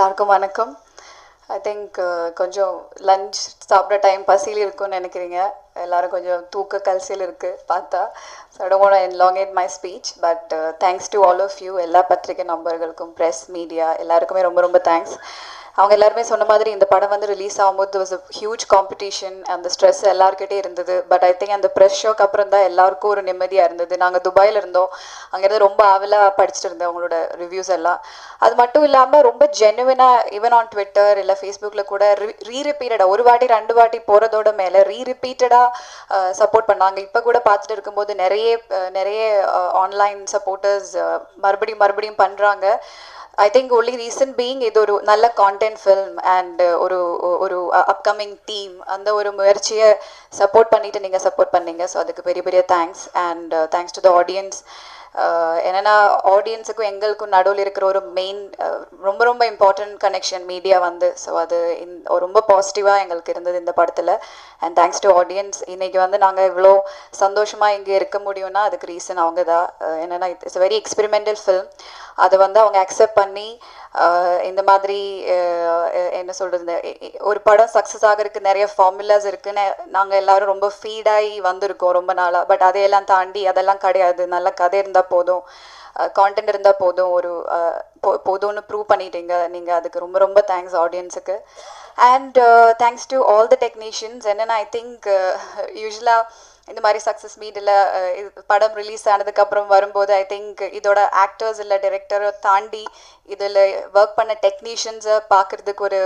எல்லாருக்கும் வணக்கம். I think uh, கொஞ்சம் லஞ்ச் சாப்பிட்ற டைம் பசியில் இருக்கும்னு நினைக்கிறீங்க. எல்லாரும் கொஞ்சம் தூக்க கல்சியில் இருக்குது பார்த்தா. So don't elongate my speech but thanks to all of you எல்லா பத்திரிகை நம்பர்களுக்கும் ப்ரெஸ் மீடியா எல்லாருக்குமே ரொம்ப ரொம்ப தேங்க்ஸ் அவங்க எல்லாருமே சொன்ன மாதிரி இந்த படம் வந்து ரிலீஸ் ஆகும்போது வாஸ் அ ஹியூஜ் காம்படிஷன் அந்த ஸ்ட்ரெஸ் எல்லாருக்கிட்டே இருந்தது. பட் ஐ திங்க் அந்த ப்ரெஷ் ஷோக்கு அப்புறம் தான் எல்லாருக்கும் ஒரு நிம்மதியாக இருந்தது. நாங்கள் துபாயில் இருந்தோம். அங்கேருந்து ரொம்ப ஆவலாக படிச்சுட்டு இருந்தேன் அவங்களோட ரிவ்யூஸ் எல்லாம். அது மட்டும் இல்லாமல் ரொம்ப ஜெனுவினாக ஈவன் ஆன் ட்விட்டர் இல்லை ஃபேஸ்புக்கில் கூட ரீ ரிப்பீட்டடாக ஒரு வாட்டி ரெண்டு வாட்டி போகிறதோட மேலே ரீ ரிப்பீட்டடாக சப்போர்ட் பண்ணாங்க. இப்போ கூட பார்த்துட்டு இருக்கும்போது நிறைய நிறைய ஆன்லைன் சப்போர்ட்டர்ஸ் மறுபடியும் மறுபடியும் பண்ணுறாங்க I think only reason being இது ஒரு நல்ல கான்டென்ட் ஃபில்ம் அண்ட் ஒரு ஒரு அப்கமிங் டீம் அந்த ஒரு முயற்சியை சப்போர்ட் பண்ணிட்டு நீங்கள் சப்போர்ட் பண்ணீங்க. ஸோ அதுக்கு பெரிய பெரிய thanks and thanks to the audience என்னென்னா ஆடியன்ஸுக்கும் எங்களுக்கும் நடுவில் இருக்கிற ஒரு மெயின் ரொம்ப ரொம்ப இம்பார்ட்டன்ட் கனெக்ஷன் மீடியா வந்து. ஸோ அது இந் ரொம்ப பாசிட்டிவாக எங்களுக்கு இருந்தது இந்த படத்தில். அண்ட் தேங்க்ஸ் டு ஆடியன்ஸ் இன்னைக்கு வந்து நாங்கள் இவ்வளோ சந்தோஷமாக இங்கே இருக்க முடியும்னா அதுக்கு ரீசன் அவங்க தான் என்னென்னா இட்ஸ் வெரி எக்ஸ்பெரிமெண்டல் ஃபில்ம் அதை வந்து அவங்க அக்செப்ட் பண்ணி இந்த மாதிரி என்ன சொல்கிறது ஒரு படம் சக்ஸஸ் ஆகிறதுக்கு நிறைய ஃபார்முலாஸ் இருக்குன்னு நாங்கள் எல்லாரும் ரொம்ப ஃபீடாகி வந்திருக்கோம் ரொம்ப நாளாக பட் அதையெல்லாம் தாண்டி அதெல்லாம் கிடையாது. நல்ல கதை இருந்தால் போதும். கான்டென்ட் இருந்தால் போதும். ஒரு போதும்னு ப்ரூவ் பண்ணிட்டீங்க. நீங்கள் அதுக்கு ரொம்ப ரொம்ப தேங்க்ஸ் ஆடியன்ஸுக்கு and thanks to all the technicians என்னென்னா ஐ திங்க் யூஸ்வலாக இந்த மாதிரி சக்ஸஸ் மீட்டில் படம் ரிலீஸ் ஆனதுக்கப்புறம் வரும்போது ஐ திங்க் இதோட ஆக்டர்ஸ் இல்லை டைரக்டரை தாண்டி இதில் ஒர்க் பண்ண டெக்னீஷியன்ஸை பார்க்குறதுக்கு ஒரு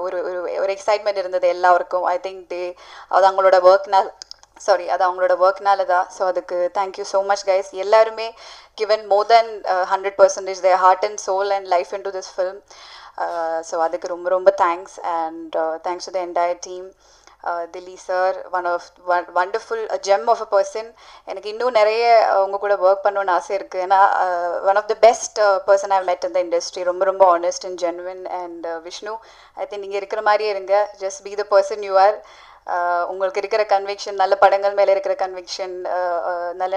ஒரு ஒரு- ஒரு எக்ஸைட்மெண்ட் இருந்தது எல்லாருக்கும். ஐ திங்க் தே அது அவங்களோட ஒர்க்னால் சாரி அது அவங்களோட ஒர்க்னால தான் ஸோ அதுக்கு thank you so much guys எல்லாருமே given more than hundred percentage they heart and soul and life into this film so அதுக்கு ரொம்ப ரொம்ப thanks and thanks to the entire team Dilli sir one of wonderful gem of a person எனக்கு இன்னும் நிறைய அவங்க உங்க கூட work பண்ணணும்னு ஆசை இருக்குது ஏன்னா one of the best person I met இந்த இண்டஸ்ட்ரி ரொம்ப ரொம்ப honest and genuine and Vishnu I think நீங்கள் இருக்கிற மாதிரியே இருங்க. Just be the person you are உங்களுக்கு இருக்கிற கன்விக்ஷன் நல்ல படங்கள் மேலே இருக்கிற கன்விக்ஷன் நல்ல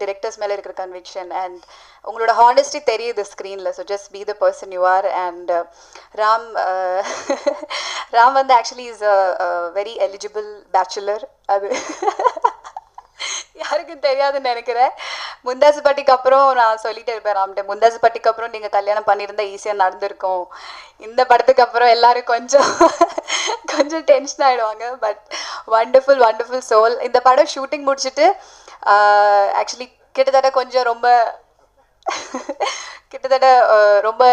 டிரெக்டர்ஸ் மேலே இருக்கிற கன்விக்ஷன் அண்ட் உங்களோட ஹானஸ்டி தெரியுது ஸ்க்ரீனில் so just be the person you are and Ram Ram வந்து actually is a very eligible bachelor அது யாருக்கும் தெரியாதுன்னு நினைக்கிறேன். முந்தாசு பட்டிக்கு அப்புறம் நான் சொல்லிட்டே இருப்பேன் ராம்கிட்ட முந்தாசு பட்டிக்கு அப்புறம் நீங்கள் கல்யாணம் பண்ணியிருந்தா ஈஸியாக நடந்திருக்கும். இந்த படத்துக்கு அப்புறம் எல்லாரும் கொஞ்சம் கொஞ்சம் டென்ஷன் ஆகிடுவாங்க பட் வண்டர்ஃபுல் வண்டர்ஃபுல் சோல் இந்த படம் ஷூட்டிங் முடிச்சுட்டு ஆக்சுவலி கிட்டத்தட்ட கொஞ்சம் ரொம்ப கிட்டத்தட்ட ரொம்ப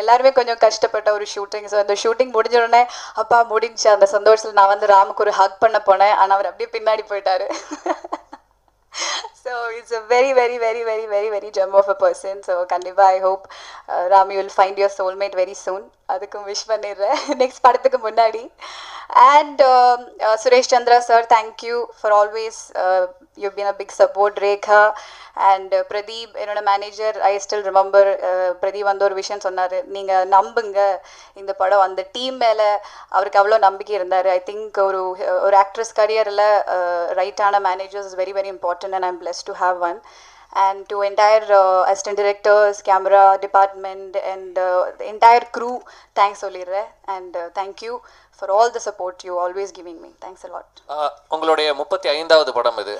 எல்லாருமே கொஞ்சம் கஷ்டப்பட்ட ஒரு ஷூட்டிங் ஸோ அந்த ஷூட்டிங் முடிஞ்ச உடனே அப்பா முடிஞ்சு. அந்த சந்தோஷத்தில் நான் வந்து ராமுக்கு ஒரு ஹக் பண்ண போனேன். ஆனால் அவர் அப்படியே பின்னாடி போயிட்டாரு. So it's a very very very very very very gem of a person so கண்டிப்பாக I hope Ram you will find your soulmate very soon அதுக்கும் விஷ் பண்ணிடுறேன். நெக்ஸ்ட் படத்துக்கு முன்னாடி. And Suresh Chandra sir for for always you been a big support Rekha and Pradeep என்னோட manager I still remember Pradeep வந்து ஒரு விஷயம் சொன்னார். நீங்கள் நம்புங்க இந்த படம் அந்த டீம் மேலே அவருக்கு அவ்வளோ நம்பிக்கை இருந்தார். ஐ திங்க் ஒரு ஒரு ஆக்ட்ரஸ் கரியரில் ரைட்டான managers is very very important and I'm blessed to have one and to entire uh, assistant directors, camera department, and uh, the entire crew, thanks Olire, and uh, thank you for all the support you always giving me. Thanks a lot. Ah உங்களுடைய முப்பத்தி ஐந்தாவது படம் இது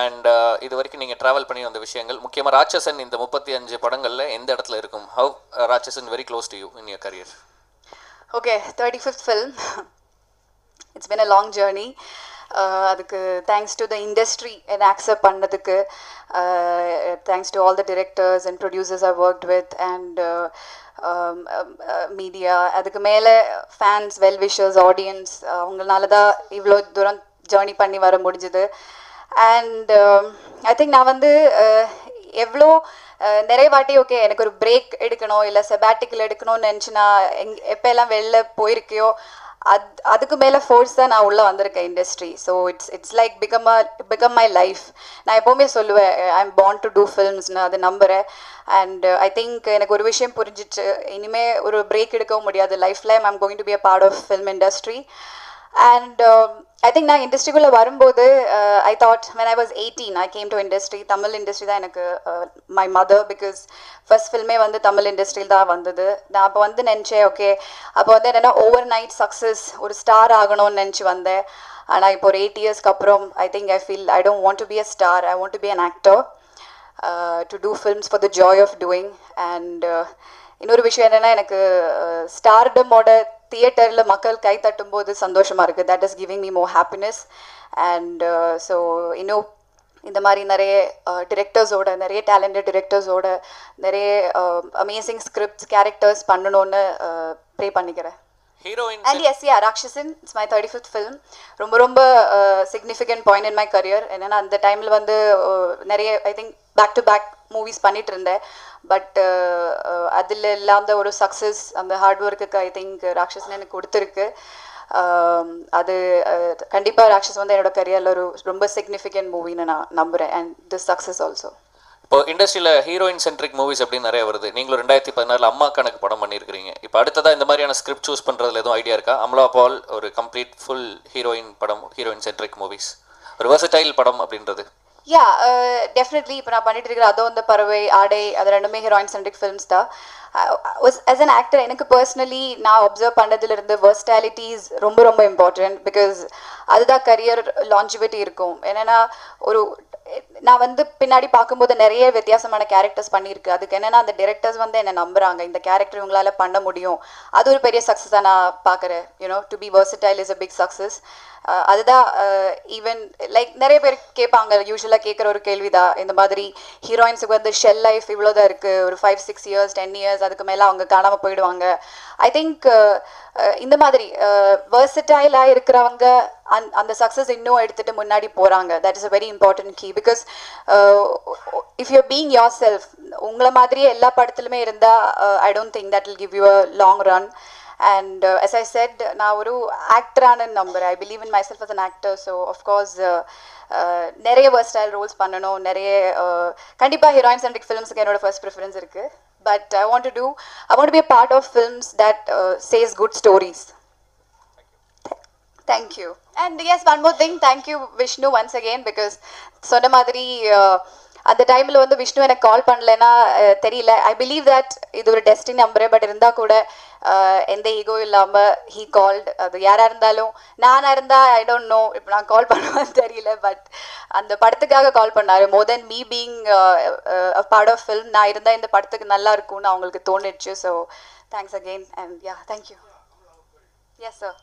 and இது வரைக்கும் நீங்கள் travel பண்ணி வந்த விஷயங்கள் முக்கியமாக ராட்சசன் இந்த முப்பத்தி அஞ்சு படங்களில் எந்த இடத்துல இருக்கும் how Ratsasan very close to you in your career Okay, 35th film. it's been a long journey. Uh, Uh, அதுக்கு தேங்க்ஸ் டு த இண்டஸ்ட்ரி என்னை அக்செப்ட் பண்ணதுக்கு thanks to all the directors and producers I worked with and media அதுக்கு மேலே fans well wishers audience அவங்களால தான் இவ்வளோ தூரம் journey பண்ணி வர முடிஞ்சுது. அண்ட் ஐ திங்க் நான் வந்து uh, எவ்வளோ uh, நிறைய வாட்டி ஓகே எனக்கு ஒரு பிரேக் எடுக்கணும் இல்லை செபாட்டிக்கல் எடுக்கணும்னு நினச்சி நான் எங் எப்போ எல்லாம் வெளில போயிருக்கையோ அது அதுக்கு மேலே ஃபோர்ஸ் தான் நான் உள்ளே வந்திருக்கேன் industry so it's it's like become become my life நான் எப்போவுமே சொல்லுவேன் I am bound to do ஃபில்ம்ஸ்னு அதை நம்புகிறேன் அண்ட் ஐ uh, திங்க் எனக்கு ஒரு விஷயம் புரிஞ்சிச்சு. இனிமே ஒரு பிரேக் எடுக்கவும் முடியாது. லைஃப்பில் I'm going to be a part of film industry and I think நான் இண்டஸ்ட்ரிக்குள்ளே வரும்போது I thought when I was eighteen I came to industry Tamil industry தான் எனக்கு மை மதர் பிகாஸ் ஃபர்ஸ்ட் ஃபில்மே வந்து தமிழ் இண்டஸ்ட்ரியில் தான் வந்தது. நான் அப்போ வந்து நினச்சேன் ஓகே அப்போ வந்து என்னென்னா ஓவர் நைட் சக்ஸஸ் ஒரு ஸ்டார் ஆகணும்னு நினச்சி வந்தேன். ஆனால் இப்போ ஒரு எயிட் இயர்ஸ்க்கு அப்புறம் I think I feel I don't want to be a star I want to be an actor to do films for the joy of doing and இன்னொரு விஷயம் என்னென்னா எனக்கு uh, ஸ்டார்டமோட தியேட்டரில் மக்கள் கை தட்டும்போது சந்தோஷமாக இருக்குது that is giving me more happiness and so இன்னும் இந்த மாதிரி நிறைய டிரெக்டர்ஸோட நிறைய டேலண்டட் டிரெக்டர்ஸோட நிறைய அமேசிங் ஸ்கிரிப்ட்ஸ் கேரக்டர்ஸ் பண்ணணும்னு ப்ரே பண்ணிக்கிறேன். Heroine and yes yeah Ratsasan it's my thirty fifth film ரொம்ப ரொம்ப significant point in my career என்னென்னா அந்த டைமில் வந்து uh, நிறைய I think back to back movies பண்ணிட்டு இருந்தேன் பட் uh, uh, அதில் இல்லாத ஒரு சக்ஸஸ் அந்த ஹார்ட் ஒர்க்குக்கு ஐ திங்க் ராட்சசன் எனக்கு கொடுத்துருக்கு. Um, அது uh, கண்டிப்பாக ராட்சஸ் வந்து என்னோட கரியரில் ஒரு ரொம்ப சிக்னிஃபிகண்ட் மூவின்னு நான் நம்புகிறேன் அண்ட் திஸ் சக்ஸஸ் ஆல்சோ இப்போ இண்டஸ்ட்ரியில் ஹீரோயின் சென்ட்ரிக் மூவிஸ் அப்படின்னு நிறைய வருது. நீங்களும் ரெண்டாயிரத்தி பதினாலில் அம்மா கணக்கு படம் பண்ணியிருக்கிறீங்க. இப்போ அடுத்ததாக இந்த மாதிரியான ஸ்கிரிப்ட் சூஸ் பண்ணுறதுல எதுவும் ஐடியா இருக்கா? அம்லா பால் ஒரு கம்ப்ளீட் ஃபுல் ஹீரோயின் படம் ஹீரோயின் சென்ட்ரிக் மூவிஸ் ஒரு வெர்சடைல் படம் அப்படின்றது. யா டெஃபினெட்லி இப்போ நான் பண்ணிட்டு இருக்கிற அதோ அந்த பறவை ஆடை அது ரெண்டுமே ஹீரோயின் சென்ட்ரிக் ஃபிலிம்ஸ் தான். ஆஸ் அன் ஆக்டர் எனக்கு பர்சனலி நான் அப்சர்வ் பண்ணதுல இருந்து வெர்ஸ்டாலிட்டிஸ் ரொம்ப ரொம்ப இம்பார்ட்டன்ட் பிகாஸ் அதுதான் கரியர் லாஞ்சிவிட்டி இருக்கும். என்னென்னா ஒரு நான் வந்து பின்னாடி பார்க்கும்போது நிறைய வித்தியாசமான கேரக்டர்ஸ் பண்ணியிருக்கு. அதுக்கு என்னன்னா அந்த டிரெக்டர்ஸ் வந்து என்னை நம்புறாங்க. இந்த கேரக்டர் இவங்களால பண்ண முடியும். அது ஒரு பெரிய சக்ஸஸாக நான் பார்க்குறேன். You know to be versatile is a big success அதுதான் ஈவன் லைக் நிறைய பேர் கேட்பாங்க. யூஸ்வலாக கேட்குற ஒரு கேள்விதான். இந்த மாதிரி ஹீரோயின்ஸுக்கு வந்து ஷெல் லைஃப் இவ்வளோதான் இருக்குது ஒரு five six years ten years அதுக்கு மேலே அவங்க காணாமல் போயிடுவாங்க. ஐ திங்க் இந்த மாதிரி வேர்சடைலாக இருக்கிறவங்க அந் அந்த சக்ஸஸ் இன்னும் எடுத்துகிட்டு முன்னாடி போகிறாங்க that is a very important key because if you being yourself உங்களை மாதிரியே எல்லா படத்துலையுமே இருந்தால் I don't think that will give you a long run and yes I said நான் ஒரு ஆக்டரான number I believe in myself as an actor so of course நிறைய versatile roles பண்ணணும். நிறைய கண்டிப்பாக ஹீரோயின் சென்ட்ரிக் ஃபிலிம்ஸுக்கு என்னோட ஃபர்ஸ்ட் ப்ரிஃபரன்ஸ் இருக்குது but I want to do I want be a part of films that says good stories thank you and yes one more thing thank you Vishnu once again because சொன்ன மாதிரி uh, அந்த டைமில் வந்து விஷ்ணு எனக்கு கால் பண்ணலைன்னா uh, தெரியல. I believe that இது ஒரு டெஸ்டின் நம்பரு பட் இருந்தால் கூட uh, எந்த ஈகோ இல்லாமல் ஹீ கால்ட் அது யாராக இருந்தாலும் நானாக இருந்தால் ஐ டோன்ட் நோ இப்போ நான் கால் பண்ணுவேன்னு தெரியல பட் அந்த படத்துக்காக கால் பண்ணாரு. More than me being part of film நான் இருந்தால் இந்த படத்துக்கு நல்லா இருக்கும்னு அவங்களுக்கு தோணிடுச்சு. So thanks again and yeah thank you yes sir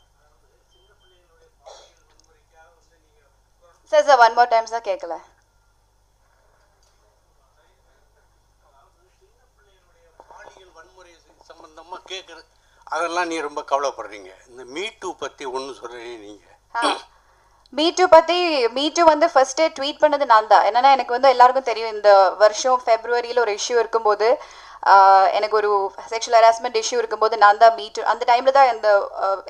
sir sir one more time sir கேட்கல பாலியல் வன்முறை சம்பந்தமா கேட்குறது அதெல்லாம் நீ ரொம்ப கவலைப்படுறீங்க. இந்த மீ டூ பற்றி ஒன்றும் சொல்கிறீங்க நீங்கள் மீ டூ பற்றி மீ டூ வந்து ஃபர்ஸ்டே ட்வீட் பண்ணது நான் தான் என்னன்னா எனக்கு வந்து எல்லாருக்கும் தெரியும் இந்த வருஷம் ஃபெப்ரவரியில் ஒரு இஷ்யூ இருக்கும்போது எனக்கு ஒரு செக்ஷுவல் ஹராஸ்மெண்ட் இஷ்யூ இருக்கும்போது நான் தான் மீ டூ அந்த டைமில் தான் இந்த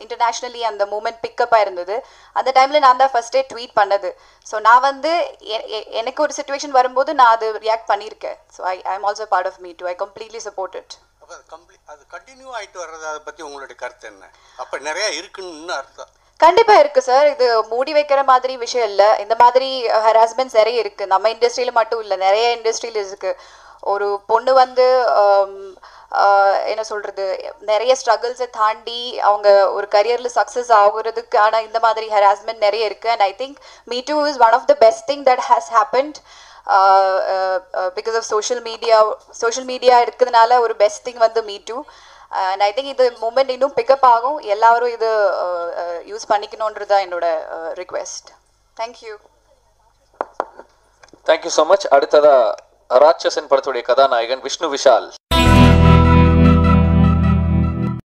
இன்டர்நேஷ்னலி அந்த மூமெண்ட் பிக்கப்பாக இருந்தது அந்த டைமில் நான் தான் ஃபர்ஸ்டே ட்வீட் பண்ணது ஸோ நான் வந்து எனக்கு ஒரு சுச்சுவேஷன் வரும்போது நான் அது ரியாக்ட் பண்ணியிருக்கேன் so I I am also part of me too I completely support it அது கண்டினியூ ஆகிட்டு வர்றது அதை பற்றி உங்களுடைய கருத்து என்ன அப்போ நிறையா இருக்குன்னு அர்த்தம் கண்டிப்பா இருக்கு சார் இது மூடி வைக்கிற மாதிரி விஷயம் இல்ல இந்த மாதிரி ஹராஸ்மெண்ட்ஸ் நிறைய இருக்கு நம்ம இண்டஸ்ட்ரியில மட்டும் இல்ல நிறைய இண்டஸ்ட்ரியில இருக்கு ஒரு பொண்ணு வந்து என்ன சொல்றது நிறைய ஸ்ட்ரகிள்ஸை தாண்டி அவங்க ஒரு கரியர்ல சக்ஸஸ் ஆகுறதுக்கான இந்த மாதிரி ஹராஸ்மெண்ட் நிறைய இருக்கு. And I think me too is one of the best thing that has happened because of social media social media இருக்கிறதுனால ஒரு பெஸ்ட் திங் வந்து me too and I think இது மூமெண்ட் இன்னும் பிக்கப் ஆகும். எல்லாரும் இது யூஸ் பண்ணிக்கணுன்றது தான் என்னோட request thank you thank you so much அடுத்ததாக ராட்சசன் படத்துடைய கதாநாயகன் விஷ்ணு விஷால்.